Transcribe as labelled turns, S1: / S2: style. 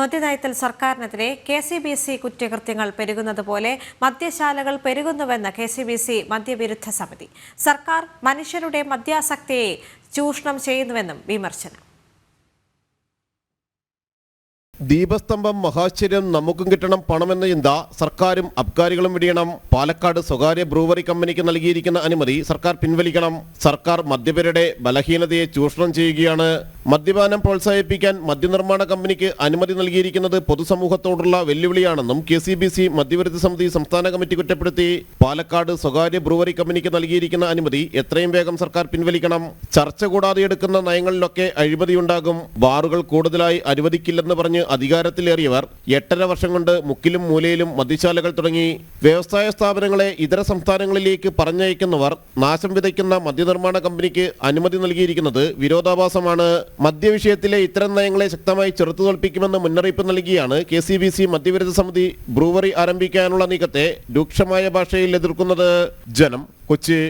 S1: മദ്യനയത്തിൽ സർക്കാരിനെതിരെ K C B C കുറ്റകൃത്യങ്ങൾ പെരുകുന്നത് പോലെ മദ്യശാലകൾ പെരുകുന്നുവെന്ന് കെ സി ബി സി മദ്യവിരുദ്ധ സമിതി. സർക്കാർ മനുഷ്യരുടെ മദ്യാസക്തിയെ ചൂഷണം ചെയ്യുന്നുവെന്നും വിമർശനം.
S2: ദീപസ്തംഭം മഹാശ്ചര്യം നമുക്കും കിട്ടണം പണമെന്ന ചിന്ത സർക്കാരും അബ്കാരികളും വിടിയണം പാലക്കാട് സ്വകാര്യ ബ്രൂവറി കമ്പനിക്ക് നൽകിയിരിക്കുന്ന അനുമതി സർക്കാർ പിൻവലിക്കണം. സർക്കാർ മദ്യപരുടെ ബലഹീനതയെ ചൂഷണം ചെയ്യുകയാണ് മദ്യപാനം പ്രോത്സാഹിപ്പിക്കാൻ മദ്യനിർമ്മാണ കമ്പനിക്ക് അനുമതി നൽകിയിരിക്കുന്നത് പൊതുസമൂഹത്തോടുള്ള വെല്ലുവിളിയാണെന്നും കെ സി ബി സി മദ്യവിരുദ്ധ സമിതി സംസ്ഥാന കമ്മിറ്റി കുറ്റപ്പെടുത്തി പാലക്കാട് സ്വകാര്യ ബ്രൂവറി കമ്പനിക്ക് നൽകിയിരിക്കുന്ന അനുമതി എത്രയും വേഗം സർക്കാർ പിൻവലിക്കണം. ചർച്ച കൂടാതെ എടുക്കുന്ന നയങ്ങളിലൊക്കെ അഴിമതിയുണ്ടാകും. ബാറുകൾ കൂടുതലായി അനുവദിക്കില്ലെന്ന് പറഞ്ഞ് അധികാരത്തിലേറിയവർ എട്ടര വർഷം കൊണ്ട് മുക്കിലും മൂലയിലും മദ്യശാലകൾ തുടങ്ങി വ്യവസായ സ്ഥാപനങ്ങളെ ഇതര സംസ്ഥാനങ്ങളിലേക്ക് പറഞ്ഞയക്കുന്നവർ നാശം വിതയ്ക്കുന്ന മദ്യനിർമ്മാണ കമ്പനിക്ക് അനുമതി നൽകിയിരിക്കുന്നത് വിരോധാഭാസമാണ്. മദ്യവിഷയത്തിലെ ഇത്തരം നയങ്ങളെ ശക്തമായി ചെറുത്തുതോൽപ്പിക്കുമെന്ന് മുന്നറിയിപ്പ് നൽകിയാണ് കെ സി ബി സി മദ്യവിരുദ്ധ സമിതി ബ്രൂവറി ആരംഭിക്കാനുള്ള നീക്കത്തെ രൂക്ഷമായ ഭാഷയിൽ എതിർക്കുന്നത്. ജനം കൊച്ചി.